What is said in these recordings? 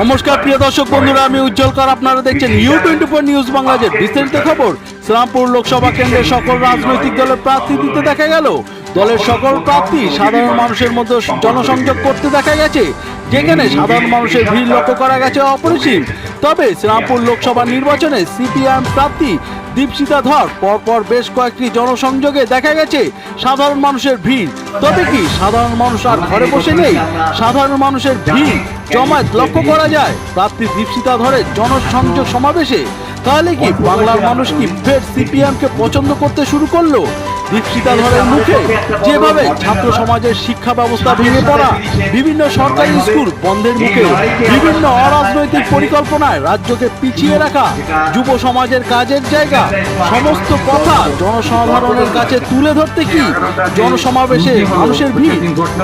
নমস্কার, প্রিয় দর্শক বন্ধুরা, আমি উজ্জ্বল কর। আপনারা দেখছেন নিউ টোয়েন্টি ফোর নিউজ বাংলাদেশের বিস্তারিত খবর, শ্রীরামপুর লোকসভা কেন্দ্রের সকল রাজনৈতিক দলের প্রার্থী দিতে দেখা গেল। দলের সকল প্রার্থী সাধারণ মানুষের মধ্যে জনসংযোগ করতে দেখা গেছে, যেখানে সাধারণ মানুষের ভিড় লক্ষ্য করা গেছে অপরিসীম। তবে শ্রীরামপুর লোকসভা নির্বাচনে সিপিআইএম প্রার্থী দীপশিতা ধর, পরপর বেশ কয়েকটি জনসংযোগে দেখা গেছে, সাধারণ মানুষের ভিড়। তবে কি সাধারণ মানুষ আর ঘরে বসে নেই? সাধারণ মানুষের ভিড় জমায়েত লক্ষ্য করা যায়। প্রার্থী দীপশিতা ধরের জনসংযোগ সমাবেশে তাহলে কি বাংলার মানুষ কি ফের সিপিএম কে পছন্দ করতে শুরু করল? দীপশিতা ধরের মুখে, যেভাবে ছাত্র সমাজের শিক্ষা ব্যবস্থা ভেঙে পড়া, বিভিন্ন সরকারি স্কুল বন্ধের মুখে, বিভিন্ন অরাজনৈতিক পরিকল্পনায় রাজ্যকে পিছিয়ে রাখা, যুব সমাজের কাজের জায়গা, সমস্ত কথা জনসাধারণের কাছে তুলে ধরতে কি জনসমাবেশে মানুষের ভিড়?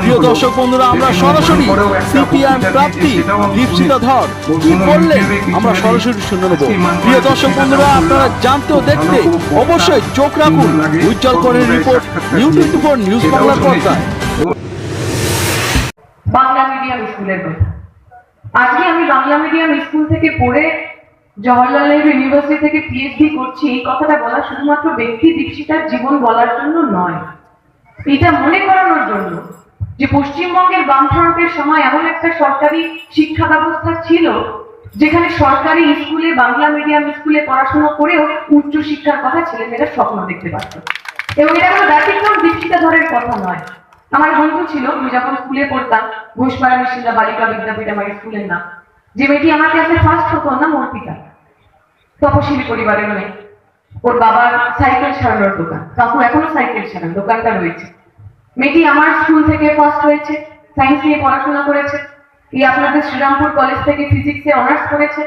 প্রিয় দর্শক বন্ধুরা, আমরা সরাসরি সিপিআইএম প্রাপ্তি দীপশিতা ধর, কি বললেন আমরা সরাসরি শুনে নেব। প্রিয় দর্শক বন্ধুরা, আপনারা জানতে ও দেখতে অবশ্যই চোখ রাখুন। উজ্জ্বল করের report new twenty four news বাংলার পর্দায় বাংলা মিডিয়াম স্কুলের কথা। আজকে আমি বাংলা মিডিয়াম স্কুল থেকে পড়ে জওয়াহরলাল নেহরু ইউনিভার্সিটি থেকে পিএইচডি করছি। এই কথাটা বলা শুধুমাত্র ব্যক্তি দীক্ষিতার জীবন বলার জন্য নয়। এটা মনে করানোর জন্য যে পশ্চিমবঙ্গের বামফ্রন্টের সময় এমন একটা সরকারি শিক্ষা ব্যবস্থা ছিল যেখানে সরকারি স্কুলে, বাংলা মিডিয়াম স্কুলে পড়াশোনা করেও উচ্চ শিক্ষার কথা ছেলেমেয়েরা স্বপ্ন দেখতে পারত। এবং এটা কোনো ব্যতিক্রম দীক্ষিতা ধরের কথা নয়। আমার বন্ধু ছিল, আমি যখন স্কুলে পড়তাম, ঘোষপাড়া মিশিলা বালিকা বিদ্যাপীঠ আমার স্কুলের নাম। যে মেয়েটি আমার ক্লাসে ফার্স্ট হতো না অর্পিতা। তপশিলি পরিবারের মেয়ে। ওর বাবার সাইকেল সারানোর দোকান। কাকু এখনও সাইকেল সারান, দোকানটা রয়েছে। মেয়েটি আমার স্কুল থেকে ফার্স্ট হয়েছে সায়েন্স নিয়ে পড়াশোনা করেছে। এই আপনাদের শ্রীরামপুর কলেজ থেকে ফিজিক্সে অনার্স করেছে।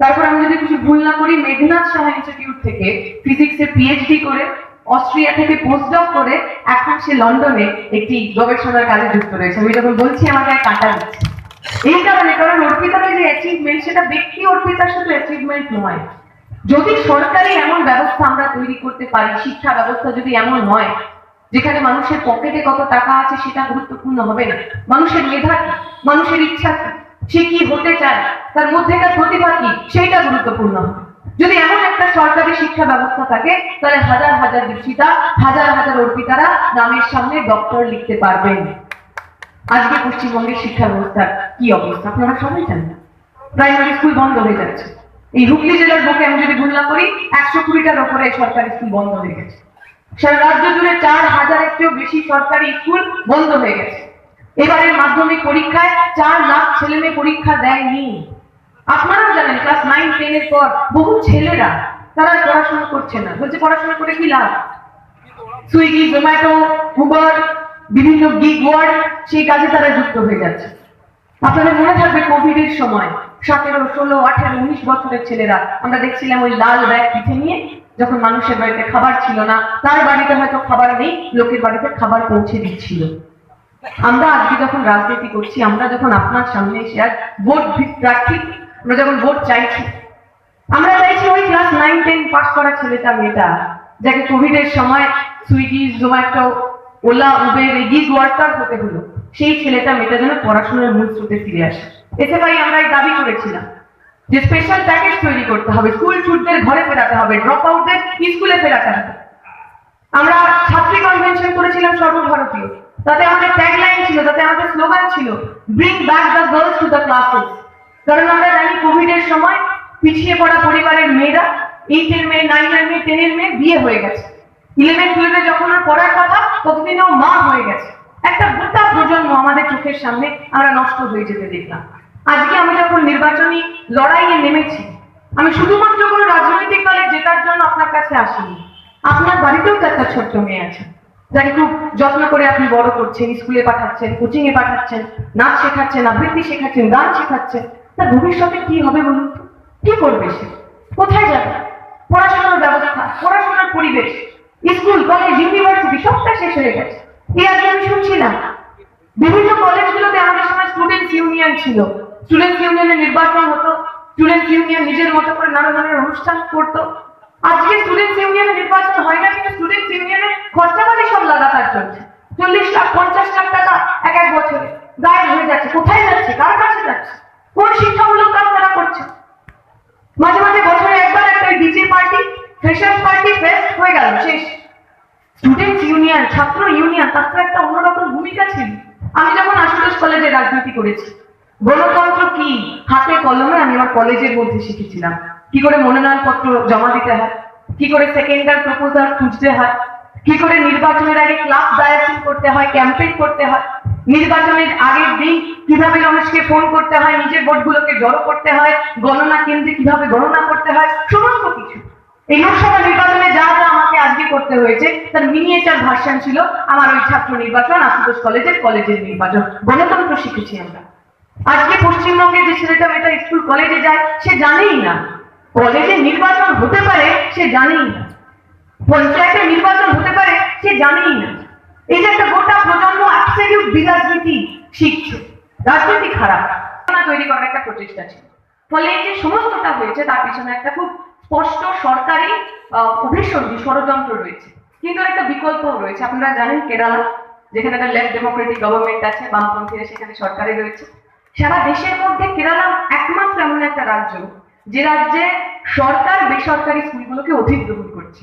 তারপর আমি যদি কিছু ভুল না করি, মেঘনাথ সাহা ইনস্টিটিউট থেকে ফিজিক্সে পিএইচডি করে, অস্ট্রিয়া থেকে পোস্টডক করে, এখন সে লন্ডনে একটি গবেষণার কাজে যুক্ত রয়েছে। আমি যখন বলছি, আমাকে কাটা দিচ্ছে এই কারণে, কারণ অর্পিতার যে অ্যাচিভমেন্ট সেটা ব্যক্তি অর্পিতার সাথে অ্যাচিভমেন্ট নয়। যদি সরকারি এমন ব্যবস্থা আমরা তৈরি করতে পারি, শিক্ষা ব্যবস্থা যদি এমন হয়, যেখানে মানুষের পকেটে কত টাকা আছে, সেটা গুরুত্বপূর্ণ হবে না। মানুষের মেধা মানুষের ইচ্ছা কি? সে কি হতে চায়? তার মধ্যে মধ্যেকার প্রতিভা কি? সেইটা গুরুত্বপূর্ণ। যদি এমন একটা সরকারি শিক্ষা ব্যবস্থা থাকে, তাহলে হাজার হাজার দীক্ষিতা, হাজার হাজার অর্পিতারা নামের সামনে ডক্টর লিখতে পারবেন। আজকে পশ্চিমবঙ্গের শিক্ষা ব্যবস্থার কি অবস্থা? আপনারা সবাই জানেন। প্রাইমারি স্কুল বন্ধ হয়ে যাচ্ছে। এই হুগলি জেলার বুকে আমি যদি ভুল না করি, একশো কুড়িটার ওপরে সরকারি স্কুল বন্ধ হয়ে গেছে। সারা রাজ্য জুড়ে চার হাজারের চেয়েও বেশি সরকারি স্কুল বন্ধ হয়ে গেছে। এবারের মাধ্যমিক পরীক্ষায় চার লাখ ছেলে মেয়ে পরীক্ষা দেয়নি। আপনারাও জানেন ক্লাস নাইন টেনের পর বহু ছেলেরা তারা পড়াশোনা করছে না। বলছে, পড়াশোনা করে কি লাভ? সুইগি জোম্যাটো উবার বিভিন্ন গিগ ওয়ার্ড সেই কাজে তারা যুক্ত হয়ে যাচ্ছে। আপনাদের মনে থাকবে কোভিড এর সময়, সতেরো, ষোলো, আঠেরো, উনিশ বছরের ছেলেরা। আমরা দেখছিলাম ওই লাল ব্যাগ পিঠে নিয়ে যখন মানুষের বাড়িতে খাবার ছিল না, তার বাড়িতে হয়তো খাবার নেই, লোকের বাড়িতে খাবার পৌঁছে দিচ্ছিল। আমরা আজকে যখন রাজনীতি করছি, আমরা যখন আপনার সামনে এসে আজ ভোট প্রার্থী আমরা যখন ভোট চাইছি, আমরা চাইছি ওই ক্লাস নাইন টেন পাস করা ছেলেটা, মেয়েটা, যাকে কোভিড এর সময় সুইগি জোম্যাটো ওলা উবের এই গিগ ওয়ার্কার হতে হলো। সেই ছেলেটা, মেয়েটা যেন পড়াশোনার মূল স্রোতে ফিরে আসে। এতে ভাই আমরা এই দাবি করেছিলাম যে স্পেশাল প্যাকেজ তৈরি করতে হবে। স্কুল ছুটদের ঘরে ফেরাতে হবে ড্রপ আউটদের স্কুলে ফেরাতে হবে। আমরা ছাত্রী কনভেনশন করেছিলাম সর্বভারতীয়। তাতে আমাদের ট্যাগলাইন ছিল, তাতে আমাদের স্লোগান ছিল bring back the girls to the classes কারণ আমরা জানি কোভিড এর সময় পিছিয়ে পড়া পরিবারের মেয়েরা এইটের মেয়ে নাইনের মেয়ে টেনের মেয়ে বিয়ে হয়ে গেছে। ইলেভেন টুয়েলভে যখন ওর পড়ার কথা ততদিনে ও মা হয়ে গেছে। একটা গোটা প্রজন্ম আমাদের চোখের সামনে আমরা নষ্ট হয়ে যেতে দেখলাম। আজকে আমি যখন নির্বাচনী লড়াইয়ে নেমেছি, আমি শুধুমাত্র কোনো রাজনৈতিক দলে জেতার জন্য আপনার কাছে আসিনি। আপনার বাড়িতেও তো একটা ছোট্ট মেয়ে আছে। যাকে খুব যত্ন করে আপনি বড় করছেন স্কুলে পাঠাচ্ছেন কোচিং এ পাঠাচ্ছেন, নাচ শেখাচ্ছেন, আবৃত্তি শেখাচ্ছেন, গান শেখাচ্ছেন তার ভবিষ্যতে কি হবে বলুন কি করবে সে? কোথায় যাবে? পড়াশোনার ব্যবস্থা, পড়াশোনার পরিবেশ স্কুল কলেজ ইউনিভার্সিটি সবটা শেষ হয়ে গেছে। এই আজকে আমি শুনছিলাম বিভিন্ন কলেজগুলোতে আমাদের সময় স্টুডেন্টস ইউনিয়ন ছিল। স্টুডেন্টস ইউনিয়নের নির্বাচন হতো স্টুডেন্টস ইউনিয়ন নিজের মতো করে নানা ধরনের অনুষ্ঠান করতো। আজকে স্টুডেন্টস ইউনিয়নের নির্বাচন হয় না, কিন্তু স্টুডেন্টস ইউনিয়নের খরচাপাতি সব লাগাতার চলছে। চল্লিশ লাখ পঞ্চাশ লাখ টাকা এক এক বছরে গায়েব হয়ে যাচ্ছে। কোথায় যাচ্ছে? কার কাছে যাচ্ছে? কোন শিক্ষামূলক কাজ তারা করছে? মাঝে মাঝে বছরে একবার একটা DJ party freshers party fest হয়ে গেল, শেষ। স্টুডেন্ট ইউনিয়ন ছাত্র ইউনিয়ন তার তো একটা অন্যরকম ভূমিকা ছিল। আমি যখন আশুতোষ কলেজে রাজনীতি করেছি, গণতন্ত্র কি? হাতে কলমে আমি আমার কলেজের মধ্যে শিখেছিলাম। কি করে মনোনয়নপত্র জমা দিতে হয়? কি করে সেকেন্ডার প্রপোজাল খুঁজতে হয়? কি করে নির্বাচনের আগে ক্লাব ডায়াসিং করতে হয় ক্যাম্পেইন করতে হয়? নির্বাচনের আগের দিন কীভাবে রমেশকে ফোন করতে হয়, নিজের ভোটগুলোকে জড়ো করতে হয়, গণনা কেন্দ্রে কীভাবে গণনা করতে হয়, সমস্ত কিছু। এই লোকসভা নির্বাচনে যা যা আমাকে আজকে করতে হয়েছে, তার মিনিয়েচার ভার্সন ছিল আমার ওই ছাত্র নির্বাচন, আশুতোষ কলেজের কলেজের নির্বাচন। গণতন্ত্র শিখেছি আমরা। আজকে পশ্চিমবঙ্গে যে ছেলেটা মেয়েটা স্কুল কলেজে যায়, সে জানেই না কলেজে নির্বাচন হতে পারে, সে জানেই না। পঞ্চায়েতে নির্বাচন হতে পারে, সে জানেই না। এই যে একটা গোটা প্রজন্ম অ্যাবসলিউট বিরাজনীতি শিখছে, রাজনীতি খারাপ। তৈরি করার একটা প্রচেষ্টা ছিল। ফলে এই যে সমস্তটা হয়েছে, তার পিছনে একটা খুব স্পষ্ট সরকারি অভিসন্ধি, ষড়যন্ত্র রয়েছে। কিন্তু একটা বিকল্প রয়েছে। আপনারা জানেন কেরালা, যেখানে একটা লেফট ডেমোক্রেটিক গভর্নমেন্ট আছে, বামপন্থীরা সেখানে সরকারে রয়েছে। সারা দেশের মধ্যে কেরালা একমাত্র এমন একটা রাজ্য যে রাজ্যে সরকার বেসরকারি স্কুলগুলোকে অধিগ্রহণ করছে।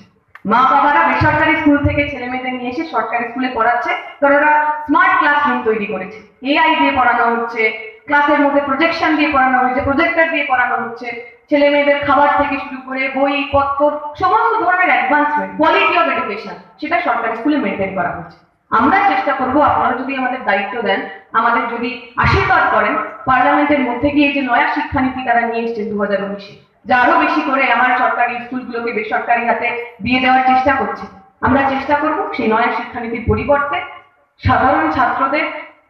মা বাবারা বেসরকারি স্কুল থেকে ছেলে মেয়েদের নিয়ে এসে সরকারি স্কুলে পড়াচ্ছে, কারণ ওরা স্মার্ট ক্লাসরুম তৈরি করেছে। এআই দিয়ে পড়ানো হচ্ছে ক্লাসের মধ্যে প্রজেকশন দিয়ে পড়ানো হচ্ছে প্রজেক্টর দিয়ে পড়ানো হচ্ছে ছেলে মেয়েদের খাবার থেকে শুরু করে বই, পত্র, সমস্ত ধরনের অ্যাডভান্সমেন্ট কোয়ালিটি অফ এডুকেশন সেটা সরকারি স্কুলে মেনটেন করা হচ্ছে আমরা চেষ্টা করব আপনারা যদি আমাদের দায়িত্ব দেন, আমাদের যদি আশীর্বাদ করেন, পার্লামেন্টের মধ্যে গিয়ে যে নয়া শিক্ষানীতি তারা নিয়ে এসছেন দু হাজার উনিশে, যা আরও বেশি করে আমার সরকারি স্কুলগুলোকে বেসরকারি হাতে দিয়ে দেওয়ার চেষ্টা করছে। আমরা চেষ্টা করব সেই নয়া শিক্ষানীতির পরিবর্তে সাধারণ ছাত্রদের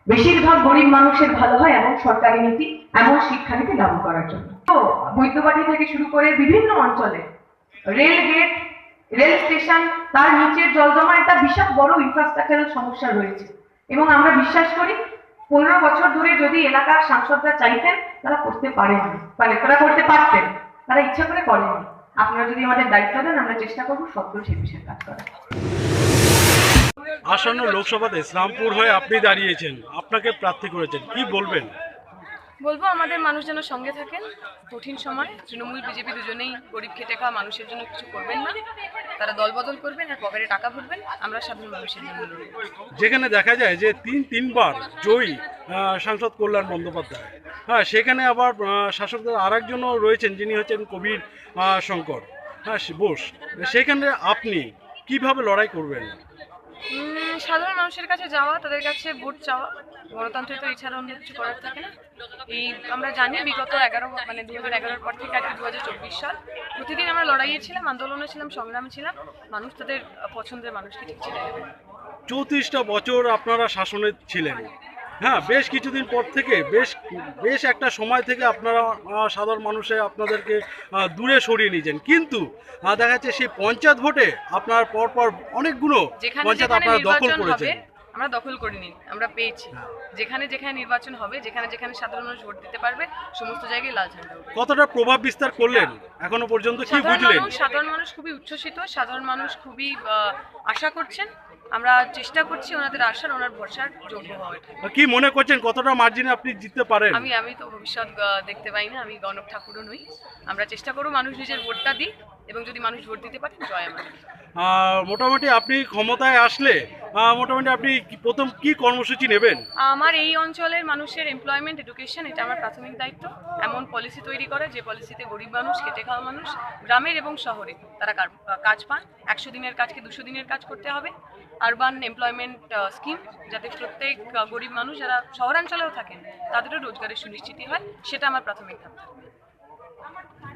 বেশিরভাগ গরিব মানুষের ভালো হয় এমন সরকারি নীতি, এমন শিক্ষানীতি লাগু করার জন্য। তো বৈদ্যবাড়ি থেকে শুরু করে বিভিন্ন অঞ্চলে রেল গেট রেল স্টেশন, তার নিচের জল জমা একটা বিশাল বড় ইনফ্রাস্ট্রাকচারাল সমস্যা রয়েছে। এবং আমরা বিশ্বাস করি, পনেরো বছর ধরে যদি এলাকার সাংসদরা চাইতেন, তারা করতে পারেন। মানে তারা করতে পারতেন, তারা ইচ্ছা করে করেনি। আপনারা যদি আমাদের দায়িত্ব দেন, আমরা চেষ্টা করব সত্য সেই বিষয়ে কাজ করার। আসন্ন লোকসভাতে ইসলামপুর হয়ে আপনি দাঁড়িয়েছেন। আপনাকে প্রার্থী করেছেন। কি বলবেন? বলব আমাদের মানুষ যেন সঙ্গে থাকেন। কঠিন সময় তৃণমূল বিজেপি দুজনেই গরিব খেটে খাওয়া মানুষের জন্য কিছু করবেন না। তারা দলবদল করবেন আর পকেটে টাকা ভরবেন। আমরা সাধারণ মানুষের জন্য যেখানে দেখা যায় যে তিন তিনবার জয়ী সাংসদ কল্যাণ বন্দ্যোপাধ্যায়। হ্যাঁ সেখানে আবার শাসকদের আরেকজনও রয়েছেন যিনি হচ্ছেন কবির শঙ্কর। হ্যাঁ বোস। সেখানে আপনি কীভাবে লড়াই করবেন? সাধারণ মানুষের কাছে যাওয়া, তাদের কাছে ভোট চাওয়া গণতন্ত্রে তো এছাড়া অন্য কিছু করার থাকে না। এই আমরা জানি বিগত এগারো মানে দু হাজার এগারোর পর থেকে আজকে দু হাজার চব্বিশ সাল। প্রতিদিন আমরা লড়াইয়ে ছিলাম, আন্দোলনে ছিলাম, সংগ্রামে ছিলাম। মানুষ তাদের পছন্দের মানুষকে ঠিক দেবে। চৌত্রিশটা বছর আপনারা শাসনে ছিলেন। হ্যাঁ বেশ কিছুদিন পর থেকে বেশ বেশ একটা সময় থেকে আপনারা সাধারণ মানুষে আপনাদেরকে দূরে সরিয়ে নিয়েছেন। কিন্তু দেখা যাচ্ছে সেই পঞ্চায়েত ভোটে আপনার পরপর অনেকগুলো পঞ্চায়েত আপনারা দখল করেছেন। আমরা দখল করিনি আমরা পেয়েছি। হ্যাঁ। যেখানে যেখানে নির্বাচন হবে যেখানে যেখানে সাধারণ মানুষ ভোট দিতে পারবে সমস্ত জায়গায় লাল ঝান্ডা কতটা প্রভাব বিস্তার করলেন? এখনও পর্যন্ত কি বুঝলেন? সাধারণ মানুষ খুবই উচ্ছ্বসিত সাধারণ মানুষ খুবই আশা করছেন আমরা চেষ্টা করছি ওনাদের আশার ওনার ভরসার যোগ্য হওয়ার। কি মনে করছেন কতটা মার্জিনে আপনি জিততে পারেন? আমি আমি তো ভবিষ্যৎ দেখতে পাই না আমি গণক ঠাকুরও নই। আমরা চেষ্টা করব মানুষ নিজের ভোটটা দিই এবং যদি মানুষ ভোট দিতে পারেন জয় আমাদের। মোটামুটি আপনি ক্ষমতায় আসলে মোটামুটি আপনি কি- প্রথম কি কর্মসূচি নেবেন? আমার এই অঞ্চলের মানুষের এমপ্লয়মেন্ট এডুকেশন এটা আমার প্রাথমিক দায়িত্ব। এমন পলিসি তৈরি করা যে পলিসিতে গরিব মানুষ খেটে খাওয়া মানুষ গ্রামের এবং শহরে তারা কাজ পান। একশো দিনের কাজকে দুশো দিনের কাজ করতে হবে আরবান এমপ্লয়মেন্ট স্কিম যাতে প্রত্যেক গরিব মানুষ যারা শহরাঞ্চলেও থাকেন, তাদেরও রোজগারের সুনিশ্চিতি হয়, সেটা আমার প্রাথমিক থাকবে।